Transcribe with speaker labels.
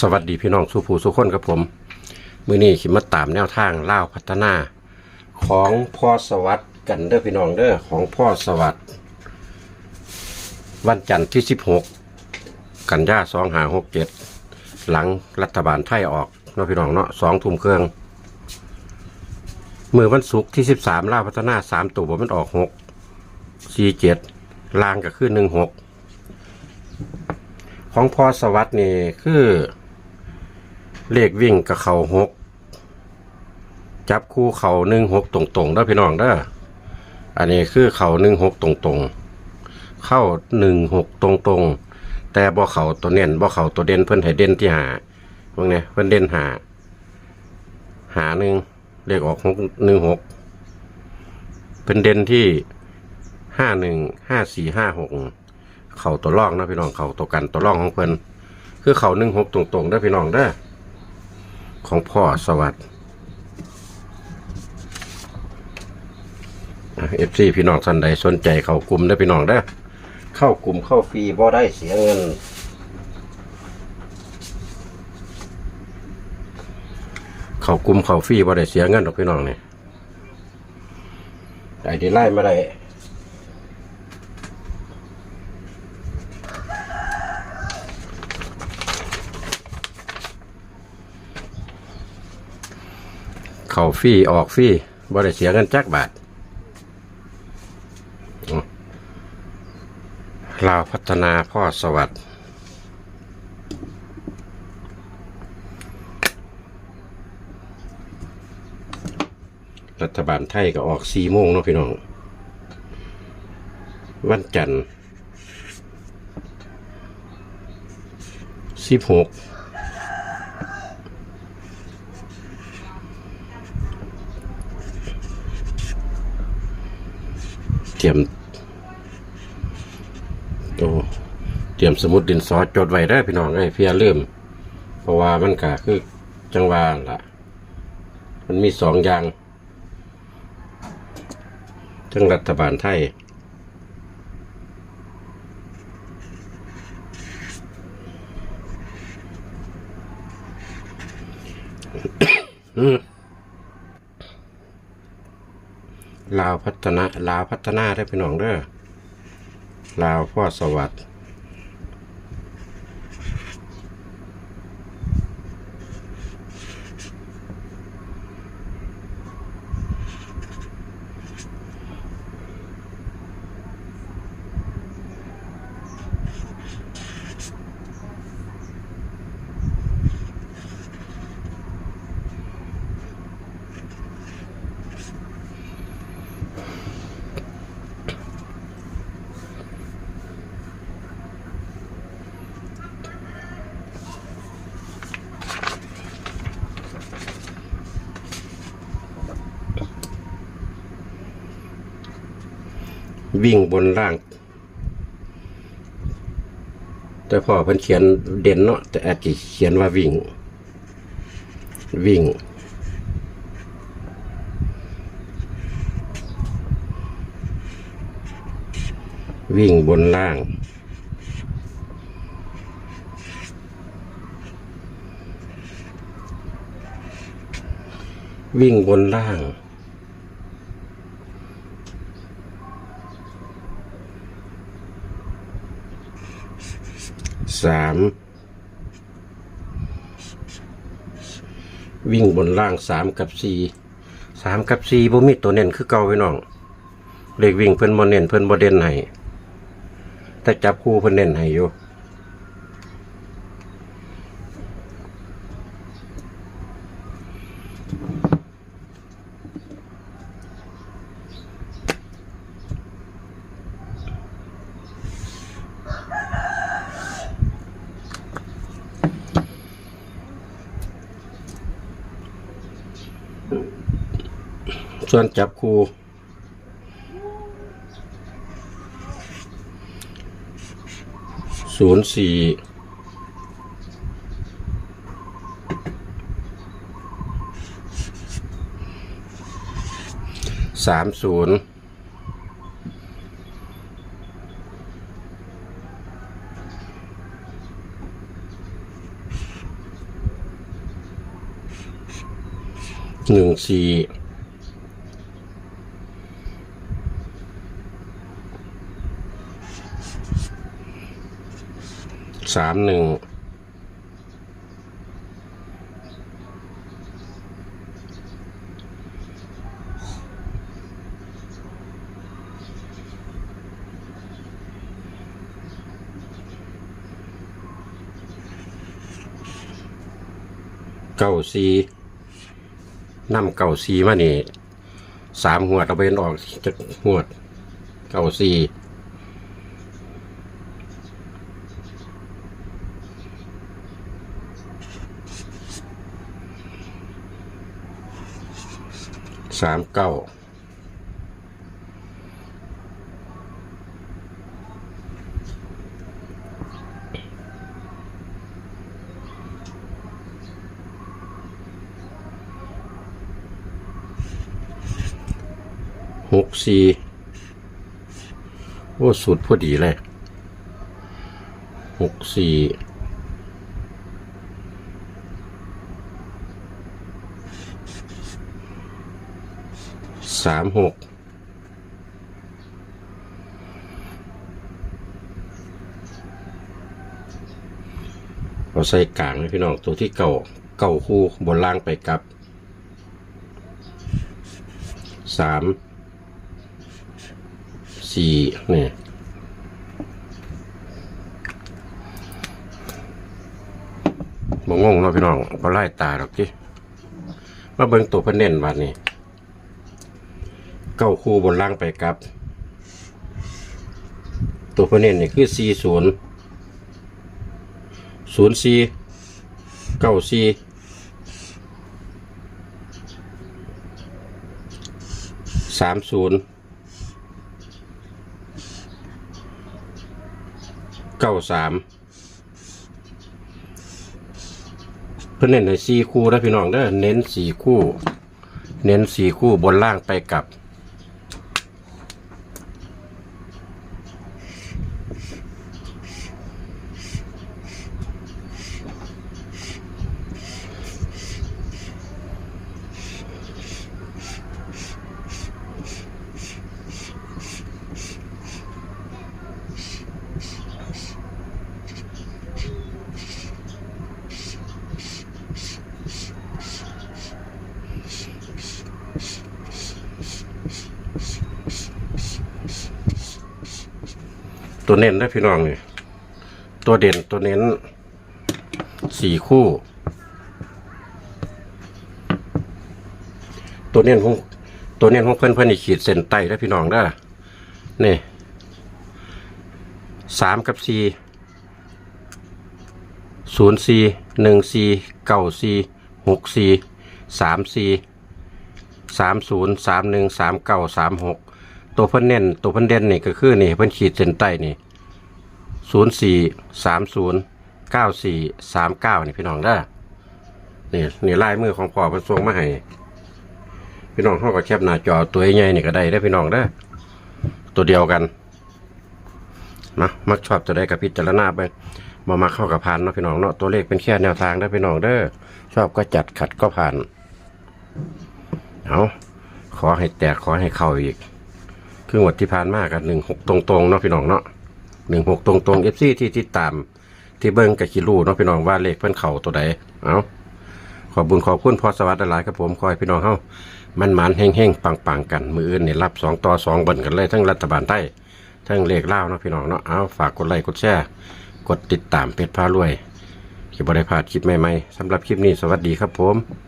Speaker 1: สวัสดีพี่น้องสุภูสุคนครับผม มือนี้ขิมาตามแนวทางเล่าพัฒนา ของพ่อสวัสดิ์กันเด้อพี่น้องเด้อของพ่อสวัสดิ์วันจันทร์ที่สิบหกกันยาสองหาหกเจ็ดหลังรัฐบาลไทยออกเนาะพี่น้องเนาะสองทุ่มเครื่องมือวันศุกร์ที่สิบสามล่าพัฒนาสามตัวบ่มันออกหกสี่เจ็ดลางก็คือหนึ่งหก ของพ่อสวัสด์นี่คือเลขวิ่งกับเขาหกจับคู่เขาหนึ่งหกตรงๆเด้อพี่น้องเด้ออันนี้คือเขาหนึ่งหกตรงๆ เข้าหนึ่งหกตรงๆ แต่บ่เขาตัวเน้นบ่เขาตัวเด่นเพิ่นให้เด่นที่หาพวกเนี้ยเพิ่นเด่นหาหาหนึ่งเลขออกหกหนึ่งหกเป็นเด่นที่ห้าหนึ่งห้าสี่ห้าหก เข่าตัวร่องนะพี่น้องเข่าตัวกันตัวร่องของเพิ่นคือเข่าหนึ่งหกตรงๆได้พี่น้องเด้ของพ่อสวัสดิ์เอฟซีพี่น้องท่านใดสนใจเข้ากลุ่มได้พี่น้องเด้เข้ากลุ่มเข้าฟรีบ่ได้เสียเงินเข้ากลุ่มเข้าฟรีบ่ได้เสียเงินหรอกพี่น้องเนี่ยไอ้ที่ไล่มาได้ เข้าฟรีออกฟรีบ่ได้เสียเงินจักบาทลาวพัฒนาพ่อสวัสดิ์รัฐบาลไทยก็ออกสี่โมงเนาะพี่น้อง วันจันทร์สิบหก รียมโอ้เตรียมสมุดดินสอจดไว้ได้พี่น้องไอ้เพียเริ่ม เพราะว่ามันก็คือจังหวะล่ะ มันมีสองอย่างทั้งรัฐบาลไทยอืม ลาวพัฒนาลาวพัฒนาได้อพี่น้องเด้อลาวพ่อสวัสดิ์ วิ่งบนล่าง แต่พ่อเพิ่นเขียนเด่นเนาะแต่อาจจะเขียนว่าวิ่ง วิ่ง วิ่งบนล่างวิ่งบนล่าง สามวิ่งบนล่างสามกับสี่สามกับสี่บ่มีตัวเน้นคือเก่าไว้น้องเลขวิ่งเพิ่นบ่เน้นเพิ่นบ่เด่นให้แต่จับคู่เพิ่นเน้นให้อยู่ ส่วนจับคูศูนย์สี่สามศูนย์หนึ่งสี่ สามหนึ่งเก้าสี่นำเก้าสี่มานี่สามหัวเอาไปออกจากหัวเก้าสี่ สามเก้าหกสี่โอ้สุดพอดีเลยหกสี่ สามหกเราใส่กลางเลยพี่น้องตัวที่เก่าเก่าคู่บนล่างไปกับสามสี่นี่บ่งงเนาะพี่น้องบ่ไล่ตาหรอกจิมาเบิ่งตัวเพิ่นเน้นวันนี้ เก้าคู่บนล่างไปกับ ตัวเพิ่นเน้นนี่คือสี่ศูนย์ศูนย์สี่เก้าสี่สามศูนย์เก้าสามเพิ่นเน้นในสี่คู่นะพี่น้องเด้อเน้นสี่คู่ เน้นสี่คู่บนล่างไปกับ ตัวเน้นนะพี่น้องนี่ตัวเด่นตัวเน้นสี่คู่ ตัวเน้นของตัวเน้นของเพื่อนเพื่อนขีดเส้นใต้นะพี่น้องเด้นี่สามกับสี่ศูนย์สี่หนึ่งสี่เก้าสี่หกสี่สามสี่สามศูนย์สามหนึ่งสามเก้าสามหก ตัวเพิ่นเน้นตัวเพิ่นเด่นนี่ก็คือนี่เพิ่นขีดเส้นใต้นี่ศูนย์สี่สามศูนย์เก้าสี่สามเก้านี่พี่น้องได้นี่นี่ลายมือของพ่อเพิ่นส่งมาให้พี่น้องเขาก็แคปหน้าจอตัวใหญ่นี่ก็ได้ได้พี่น้องได้ตัวเดียวกันนะมักชอบจะได้กับพิจารณาไปมามาเข้ากับผ่านเนาะพี่น้องเนาะตัวเลขเป็นแค่แนวทางได้พี่น้องเด้อชอบก็จัดขัดก็ผ่านเอาขอให้แตกขอให้เข้าอีก คือหมดที่ผ่านมากันหนึ่งหกตรงๆเนาะพี่น้องเนาะหนึ่งหกตรงๆเอฟซีที่ติดตาม ที่เบิ้งกับคิรูเนาะพี่น้องว่าเลขเพื่อนเข่าตัวใดเอาขอบบุญขอบคุณพอสวัสดิ์หลายครับผมคอยพี่น้องเฮามันหมานแห้งๆปังๆกัน มืออื่นเนี่ยรับสองต่อสองบนกันเลยทั้งรัฐบาลใต้ทั้งเลขเล่าเนาะพี่น้องเนาะเอาฝากกดไลค์กดแชร์กดติดตามเพจพารวยคลิปบริพาดคลิปใหม่ๆสำหรับคลิปนี้สวัสดีครับผม